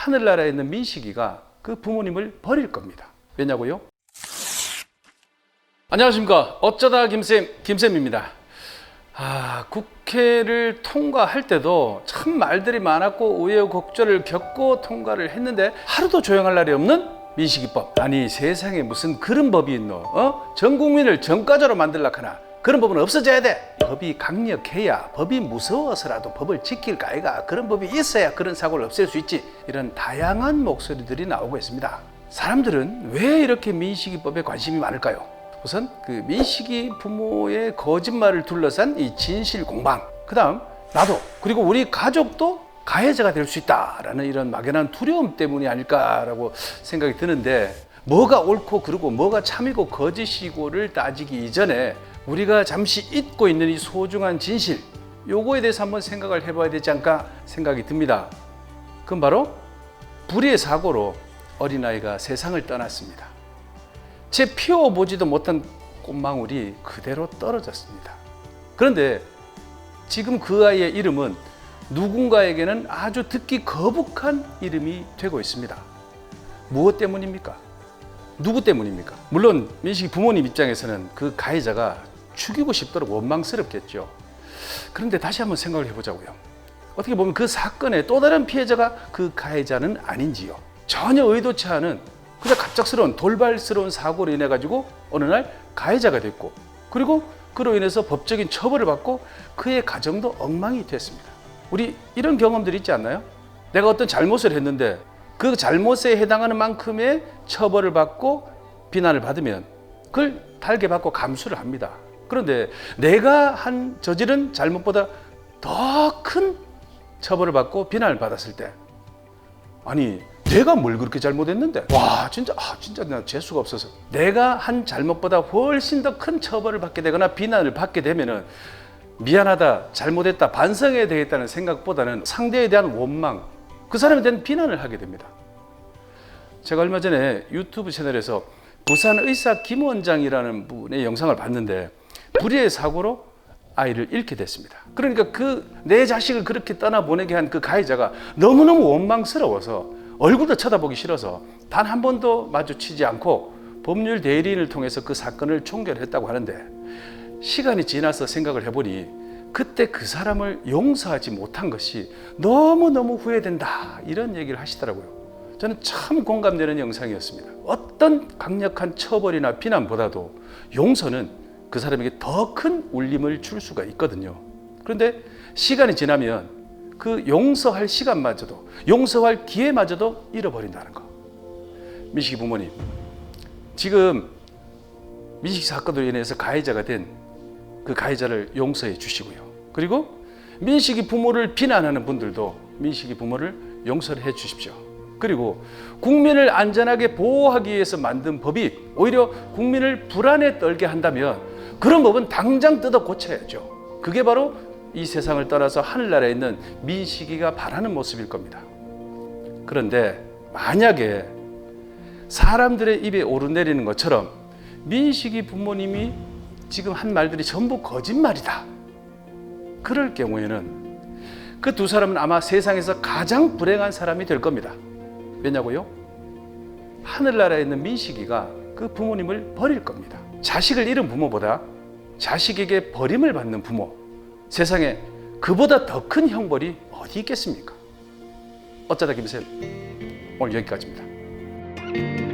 하늘나라에 있는 민식이가 그 부모님을 버릴 겁니다. 왜냐고요? 안녕하십니까. 어쩌다 김쌤, 김쌤입니다. 아, 국회를 통과할 때도 참 말들이 많았고 우여곡절을 겪고 통과를 했는데 하루도 조용할 날이 없는 민식이법. 아니 세상에 무슨 그런 법이 있노? 어? 전 국민을 전과자로 만들라 하나? 그런 법은 없어져야 돼. 법이 강력해야 법이 무서워서라도 법을 지킬 까이가 그런 법이 있어야 그런 사고를 없앨 수 있지. 이런 다양한 목소리들이 나오고 있습니다. 사람들은 왜 이렇게 민식이법에 관심이 많을까요? 우선 그 민식이 부모의 거짓말을 둘러싼 이 진실 공방. 그다음 나도 그리고 우리 가족도 가해자가 될 수 있다라는 이런 막연한 두려움 때문이 아닐까라고 생각이 드는데 뭐가 옳고 그르고 뭐가 참이고 거짓이고를 따지기 이전에 우리가 잠시 잊고 있는 이 소중한 진실 요거에 대해서 한번 생각을 해봐야 되지 않을까 생각이 듭니다. 그건 바로 불의의 사고로 어린아이가 세상을 떠났습니다. 채 피워보지도 못한 꽃망울이 그대로 떨어졌습니다. 그런데 지금 그 아이의 이름은 누군가에게는 아주 듣기 거북한 이름이 되고 있습니다. 무엇 때문입니까? 누구 때문입니까? 물론 민식이 부모님 입장에서는 그 가해자가 죽이고 싶도록 원망스럽겠죠. 그런데 다시 한번 생각을 해보자고요. 어떻게 보면 그 사건의 또 다른 피해자가 그 가해자는 아닌지요. 전혀 의도치 않은 그냥 갑작스러운 돌발스러운 사고로 인해 가지고 어느 날 가해자가 됐고 그리고 그로 인해서 법적인 처벌을 받고 그의 가정도 엉망이 됐습니다. 우리 이런 경험들 있지 않나요? 내가 어떤 잘못을 했는데 그 잘못에 해당하는 만큼의 처벌을 받고 비난을 받으면 그걸 달게 받고 감수를 합니다. 그런데 내가 한 저지른 잘못보다 더 큰 처벌을 받고 비난을 받았을 때 아니 내가 뭘 그렇게 잘못했는데? 와 진짜 아 진짜 나 재수가 없어서. 내가 한 잘못보다 훨씬 더 큰 처벌을 받게 되거나 비난을 받게 되면은 미안하다 잘못했다 반성해야 되겠다는 생각보다는 상대에 대한 원망 그 사람에 대한 비난을 하게 됩니다. 제가 얼마 전에 유튜브 채널에서 부산 의사 김 원장이라는 분의 영상을 봤는데 불의의 사고로 아이를 잃게 됐습니다. 그러니까 그 내 자식을 그렇게 떠나 보내게 한 그 가해자가 너무너무 원망스러워서 얼굴도 쳐다보기 싫어서 단 한 번도 마주치지 않고 법률 대리인을 통해서 그 사건을 종결했다고 하는데 시간이 지나서 생각을 해보니 그때 그 사람을 용서하지 못한 것이 너무너무 후회된다 이런 얘기를 하시더라고요. 저는 참 공감되는 영상이었습니다. 어떤 강력한 처벌이나 비난보다도 용서는 그 사람에게 더 큰 울림을 줄 수가 있거든요. 그런데 시간이 지나면 그 용서할 시간마저도 용서할 기회마저도 잃어버린다는 거. 민식이 부모님, 지금 민식 사건으로 인해서 가해자가 된 그 가해자를 용서해 주시고요. 그리고 민식이 부모를 비난하는 분들도 민식이 부모를 용서를 해 주십시오. 그리고 국민을 안전하게 보호하기 위해서 만든 법이 오히려 국민을 불안에 떨게 한다면 그런 법은 당장 뜯어 고쳐야죠. 그게 바로 이 세상을 떠나서 하늘나라에 있는 민식이가 바라는 모습일 겁니다. 그런데 만약에 사람들의 입에 오르내리는 것처럼 민식이 부모님이 지금 한 말들이 전부 거짓말이다. 그럴 경우에는 그 두 사람은 아마 세상에서 가장 불행한 사람이 될 겁니다. 왜냐고요? 하늘나라에 있는 민식이가 그 부모님을 버릴 겁니다. 자식을 잃은 부모보다 자식에게 버림을 받는 부모, 세상에 그보다 더 큰 형벌이 어디 있겠습니까? 어쩌다 김쌤, 오늘 여기까지입니다.